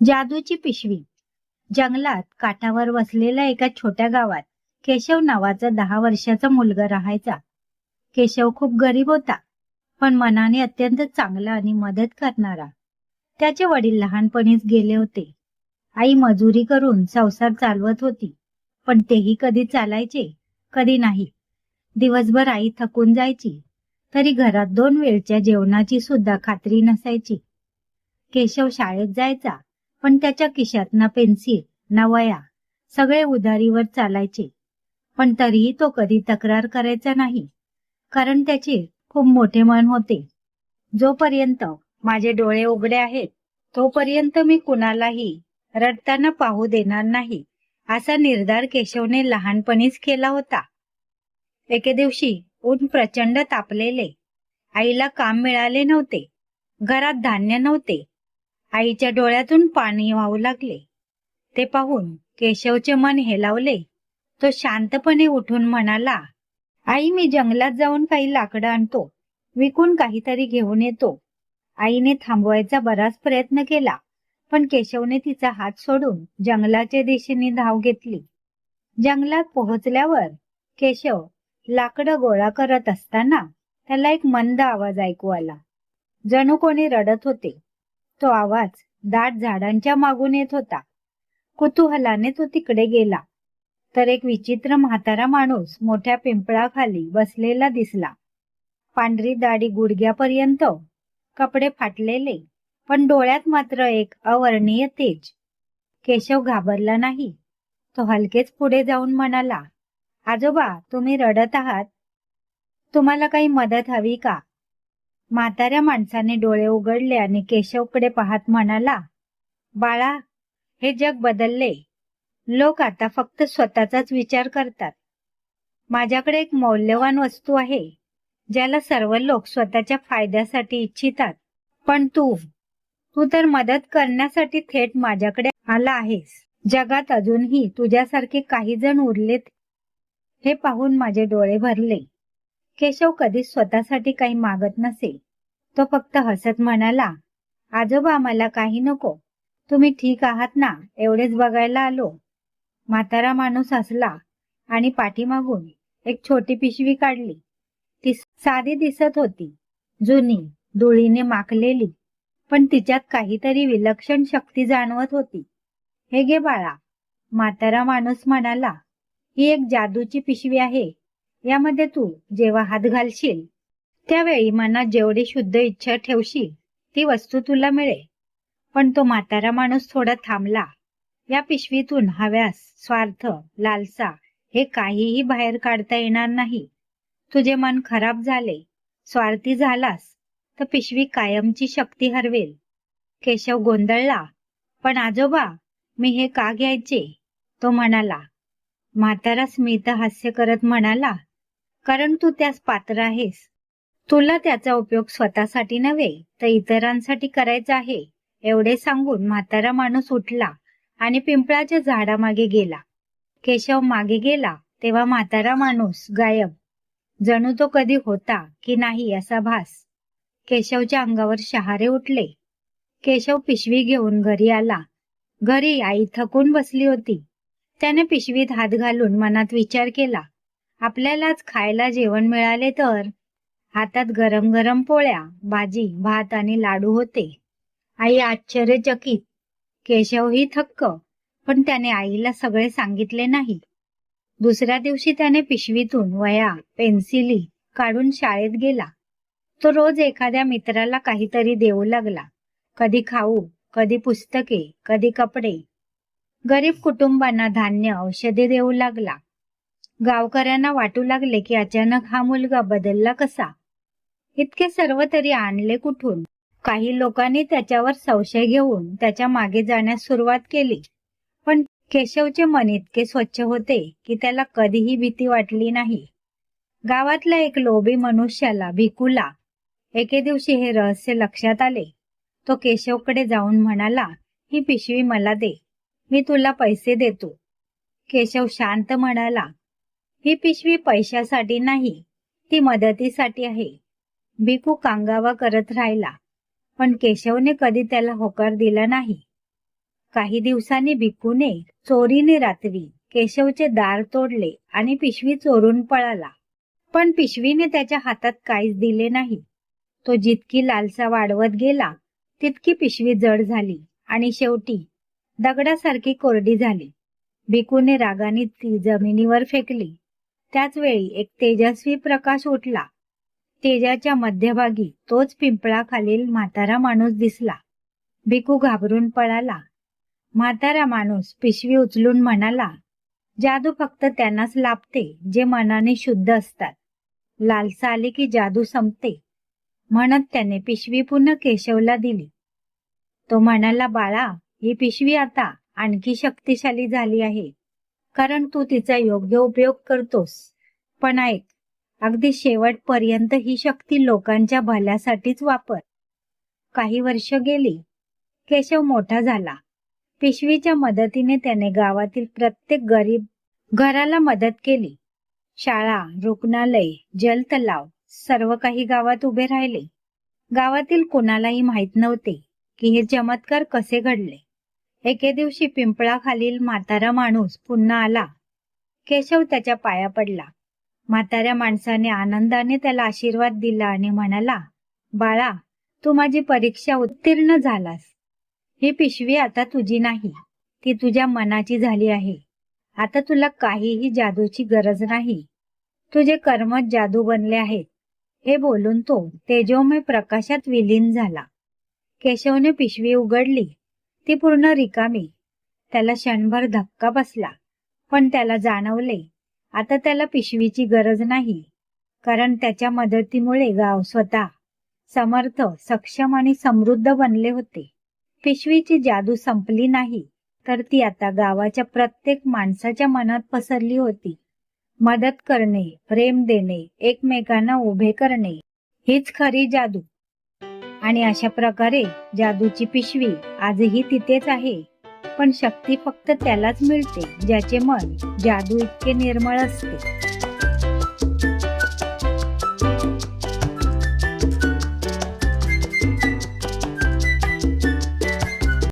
जादूची पिशवी. जंगलात काठावर वसलेल्या एका छोट्या गावात केशव नावाचा दहा वर्षाचा मुलगा राहायचा. केशव खूप गरीब होता पण मनाने अत्यंत चांगला आणि मदत करणारा. त्याचे वडील लहानपणीच गेले होते. आई मजुरी करून संसार चालवत होती पण तेही कधी चालायचे कधी नाही. दिवसभर आई थकून जायची तरी घरात दोन वेळच्या जेवणाची सुद्धा खात्री नसायची. केशव शाळेत जायचा पण त्याच्या खिशात ना पेन्सिल ना वया सगळे उधारीवर चालायचे. पण तरीही तो कधी तक्रार करायचा नाही कारण त्याचे खूप मोठे मन होते. जोपर्यंत माझे डोळे उघडे आहेत तोपर्यंत मी कुणालाही रडताना पाहू देणार नाही असा निर्धार केशवने लहानपणीच केला होता. एके दिवशी ऊन प्रचंड तापलेले. आईला काम मिळाले नव्हते. घरात धान्य नव्हते. आईच्या डोळ्यातून पाणी वाहू लागले. ते पाहून केशवचे मन हेलावले. तो शांतपणे उठून म्हणाला आई मी जंगलात जाऊन काही लाकडं आणतो. विकून काहीतरी घेऊन येतो. आईने थांबवायचा बराच प्रयत्न केला पण केशवने तिचा हात सोडून जंगलाच्या दिशेने धाव घेतली. जंगलात पोहोचल्यावर केशव लाकडं गोळा करत असताना त्याला एक मंद आवाज ऐकू आला. जणू कोणी रडत होते. तो आवाज दाट झाडांच्या मागून येत होता. कुतूहलाने तो तिकडे गेला. तर एक विचित्र म्हातारा माणूस मोठ्या पिंपळाखाली बसलेला दिसला. पांढरी दाढी गुडघ्यापर्यंत कपडे फाटलेले पण डोळ्यात मात्र एक अवर्णीय तेज. केशव घाबरला नाही. तो हलकेच पुढे जाऊन म्हणाला आजोबा तुम्ही रडत आहात? तुम्हाला काही मदत हवी का? म्हाताऱ्या माणसाने डोळे उघडले आणि केशवकडे पाहत म्हणाला बाळा हे जग बदलले. लोक आता फक्त स्वतःचाच विचार करतात. माझ्याकडे एक मौल्यवान वस्तू आहे ज्याला सर्व लोक स्वतःच्या फायद्यासाठी इच्छितात. पण तू तू तर मदत करण्यासाठी थेट माझ्याकडे आला आहेस. जगात अजूनही तुझ्यासारखे काही जण उरलेत. हे पाहून माझे डोळे भरले. केशव कधीच स्वतःसाठी काही मागत नसे तो फक्त हसत म्हणाला आजोबा मला काही नको. तुम्ही ठीक आहात ना? एवढेच बघायला आलो. म्हातारा माणूस हसला आणि पाठीमागून एक छोटी पिशवी काढली. ती साधी दिसत होती जुनी धुळीने माखलेली पण तिच्यात काहीतरी विलक्षण शक्ती जाणवत होती. हे गे बाळा. म्हातारा माणूस म्हणाला ही एक जादूची पिशवी आहे. यामध्ये तू जेव्हा हात घालशील त्यावेळी मनात जेवढी शुद्ध इच्छा ठेवशील ती वस्तू तुला मिळेल. पण तो म्हातारा माणूस थोडा थांबला. या पिशवीतून हव्यास स्वार्थ लालसा हे काहीही बाहेर काढता येणार नाही. तुझे मन खराब झाले स्वार्थी झालास तर पिशवी कायमची शक्ती हरवेल. केशव गोंधळला पण आजोबा मी हे का घ्यायचे? तो म्हणाला. म्हातारा स्मित हास्य करत म्हणाला कारण तू त्यास पात्र आहेस. तुला त्याचा उपयोग स्वतःसाठी नव्हे तर इतरांसाठी करायचा आहे एवढे सांगून म्हातारा माणूस उठला आणि पिंपळाच्या झाडामागे गेला. केशव मागे गेला तेव्हा म्हातारा माणूस गायब. जणू तो कधी होता की नाही असा भास. केशवच्या अंगावर शहारे उठले. केशव पिशवी घेऊन घरी आला. घरी आई थकून बसली होती. त्याने पिशवीत हात घालून मनात विचार केला आपल्यालाच खायला जेवण मिळाले तर? हातात गरम गरम पोळ्या भाजी भात आणि लाडू होते. आई आश्चर्यचकित. केशवही थक्क पण त्याने आईला सगळे सांगितले नाही. दुसऱ्या दिवशी त्याने पिशवीतून वया पेन्सिली काढून शाळेत गेला. तो रोज एखाद्या मित्राला काहीतरी देऊ लागला. कधी खाऊ कधी पुस्तके कधी कपडे. गरीब कुटुंबांना धान्य औषधे देऊ लागला. गावकऱ्यांना वाटू लागले की अचानक हा मुलगा बदलला कसा? इतके सर्व तरी आणले कुठून? काही लोकांनी त्याच्यावर संशय घेऊन त्याच्यामागे जाण्यास सुरुवात केली. पण केशवचे मन इतके स्वच्छ होते की त्याला कधीही भीती वाटली नाही. गावातल्या एक लोभी मनुष्याला भिकूला. एके दिवशी हे रहस्य लक्षात आले. तो केशवकडे जाऊन म्हणाला ही पिशवी मला दे. मी तुला पैसे देतो. केशव शांत म्हणाला ही पिशवी पैशासाठी नाही ती मदतीसाठी आहे. भिकू कांगावा करत राहिला पण केशवने कधी त्याला होकार दिला नाही. काही दिवसांनी भिकूने चोरीने रात्री केशवचे दार तोडले आणि पिशवी चोरून पळाला. पण पिशवीने त्याच्या हातात काहीच दिले नाही. तो जितकी लालसा वाढवत गेला तितकी पिशवी जड झाली आणि शेवटी दगडासारखी कोरडी झाली. भिकूने रागाने ती जमिनीवर फेकली. त्याच वेळी एक तेजस्वी प्रकाश उठला. तेजाच्या मध्यभागी तोच पिंपळाखालील म्हातारा माणूस दिसला. भिकू घाबरून पळाला. म्हातारा माणूस पिशवी उचलून म्हणाला जादू फक्त त्यांनाच लाभते जे मनाने शुद्ध असतात. लालसा आली की जादू संपते. म्हणत त्याने पिशवी पुन्हा केशवला दिली. तो म्हणाला बाळा ही पिशवी आता आणखी शक्तिशाली झाली आहे. कारण तू तिचा योग्य उपयोग करतोस. पण ऐक अगदी शेवटपर्यंत ही शक्ती लोकांच्या भल्यासाठीच वापर. काही वर्ष गेली केशव मोठा झाला. पिशवीच्या मदतीने त्याने गावातील प्रत्येक गरीब घराला मदत केली. शाळा रुग्णालय जलतलाव सर्व काही गावात उभे राहिले. गावातील कोणालाही माहीत नव्हते की हे चमत्कार कसे घडले. एके दिवशी पिंपळाखालील म्हातारा माणूस पुन्हा आला. केशव त्याच्या पाया पडला. म्हाताऱ्या माणसाने आनंदाने त्याला आशीर्वाद दिला आणि म्हणाला बाळा तू माझी परीक्षा उत्तीर्ण झालास. ही पिशवी आता तुझी नाही. ती तुझ्या मनाची झाली आहे. आता तुला काहीही जादूची गरज नाही. तुझे कर्मच जादू बनले आहेत. हे बोलून तो तेजोमय प्रकाशात विलीन झाला. केशवने पिशवी उघडली. ती पूर्ण रिकामी. त्याला क्षणभर धक्का बसला पण त्याला जाणवले. आता त्याला पिशवीची गरज नाही कारण त्याच्या मदतीमुळे गाव स्वतः समर्थ सक्षम आणि समृद्ध बनले होते. पिशवीची जादू संपली नाही तर ती आता गावाच्या प्रत्येक माणसाच्या मनात पसरली होती. मदत करणे प्रेम देणे एकमेकांना उभे करणे हीच खरी जादू. आणि अशा प्रकारे जादूची पिशवी आजही तिथेच आहे. पण शक्ती फक्त त्यालाच मिळते ज्याचे मन जादू इतके निर्मळ असते.